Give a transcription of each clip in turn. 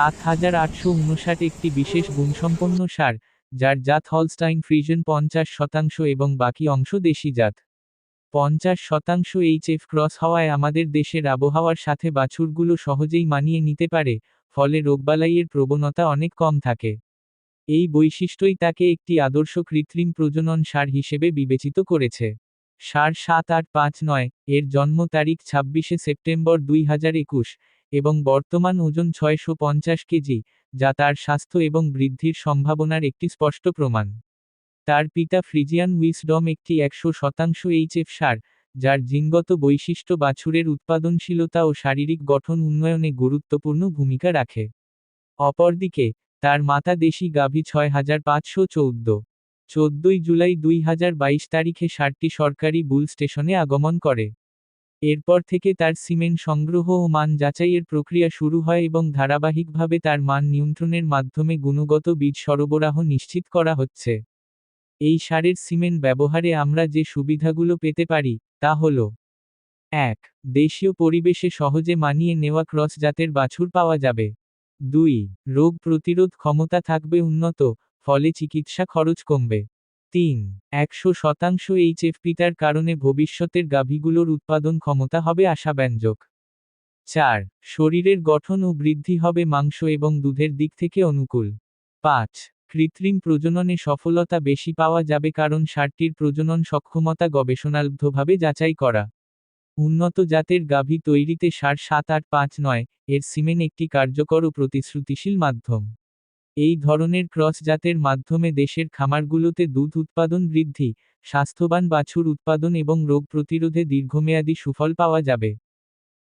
সাত হাজার আটশো উনষাট একটি বিশেষ গুণসম্পন্ন সার, যার জাত হলস্টাইন ফ্রিজন পঞ্চাশ শতাংশ এবং বাকি অংশ দেশি জাত। পঞ্চাশ শতাংশ এইচএফ ক্রস হওয়ায় আমাদের দেশের আবহাওয়ার সাথে বাছুরগুলো সহজেই মানিয়ে নিতে পারে, ফলে রোগবালাইয়ের প্রবণতা অনেক কম থাকে। এই বৈশিষ্ট্যই তাকে একটি আদর্শ কৃত্রিম প্রজনন সার হিসেবে বিবেচিত করেছে। সার সাত আট পাঁচ নয়, এর জন্ম তারিখ ছাব্বিশে সেপ্টেম্বর দুই হাজার একুশ এবং বর্তমান ওজন ছয়শো পঞ্চাশ কেজি, যা তার স্বাস্থ্য এবং বৃদ্ধির সম্ভাবনার একটি স্পষ্ট প্রমাণ। তার পিতা ফ্রিজিয়ান উইসডম একটি একশো শতাংশ এইচএফ সার, যার জিনগত বৈশিষ্ট্য বাছুরের উৎপাদনশীলতা ও শারীরিক গঠন উন্নয়নে গুরুত্বপূর্ণ ভূমিকা রাখে। অপরদিকে, তার মাতা দেশি গাভী ছয় হাজার পাঁচশো চৌদ্দ। চোদ্দই জুলাই দুই হাজার বাইশ তারিখে সারটি সরকারি বুল স্টেশনে আগমন করে। এরপর থেকে তার সিমেন্ট সংগ্রহ ও মান যাচাইয়ের প্রক্রিয়া শুরু হয় এবং ধারাবাহিকভাবে তার মান নিয়ন্ত্রণের মাধ্যমে গুণগত বীজ সরবরাহ নিশ্চিত করা হচ্ছে। এই সারের সিমেন্ট ব্যবহারে আমরা যে সুবিধাগুলো পেতে পারি, তা হল এক, দেশীয় পরিবেশে সহজে মানিয়ে নেওয়া ক্রস জাতের বাছুর পাওয়া যাবে। দুই, রোগ প্রতিরোধ ক্ষমতা থাকবে উন্নত, ফলে চিকিৎসা খরচ কমবে। তিন, একশো শতাংশ এইচএফপিটার কারণে ভবিষ্যতের গাভীগুলোর উৎপাদন ক্ষমতা হবে আশাব্যঞ্জক। চার, শরীরের গঠন ও বৃদ্ধি হবে মাংস এবং দুধের দিক থেকে অনুকূল। পাঁচ, কৃত্রিম প্রজননে সফলতা বেশি পাওয়া যাবে কারণ সারটির প্রজনন সক্ষমতা গবেষণালব্ধভাবে যাচাই করা। উন্নত জাতের গাভী তৈরিতে সার সাত আট পাঁচ নয়, এর সিমেন একটি কার্যকর ও প্রতিশ্রুতিশীল মাধ্যম। এই ধরনের ক্রস জাতের মাধ্যমে দেশের খামারগুলোতে দুধ উৎপাদন বৃদ্ধি, স্বাস্থ্যবান বাছুর উৎপাদন এবং রোগ প্রতিরোধে দীর্ঘমেয়াদী সুফল পাওয়া যাবে।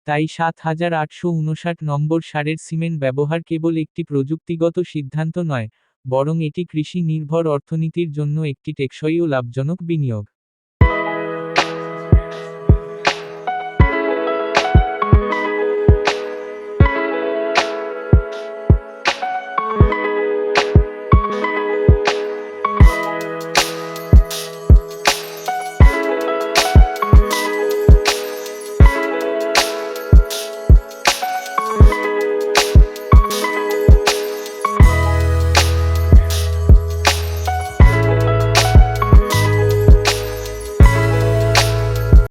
তাই সাত হাজার আটশো উনষাট নম্বর সারের সিমেন্ট ব্যবহার কেবল একটি প্রযুক্তিগত সিদ্ধান্ত নয়, বরং এটি কৃষি নির্ভর অর্থনীতির জন্য একটি টেকসই ও লাভজনক বিনিয়োগ।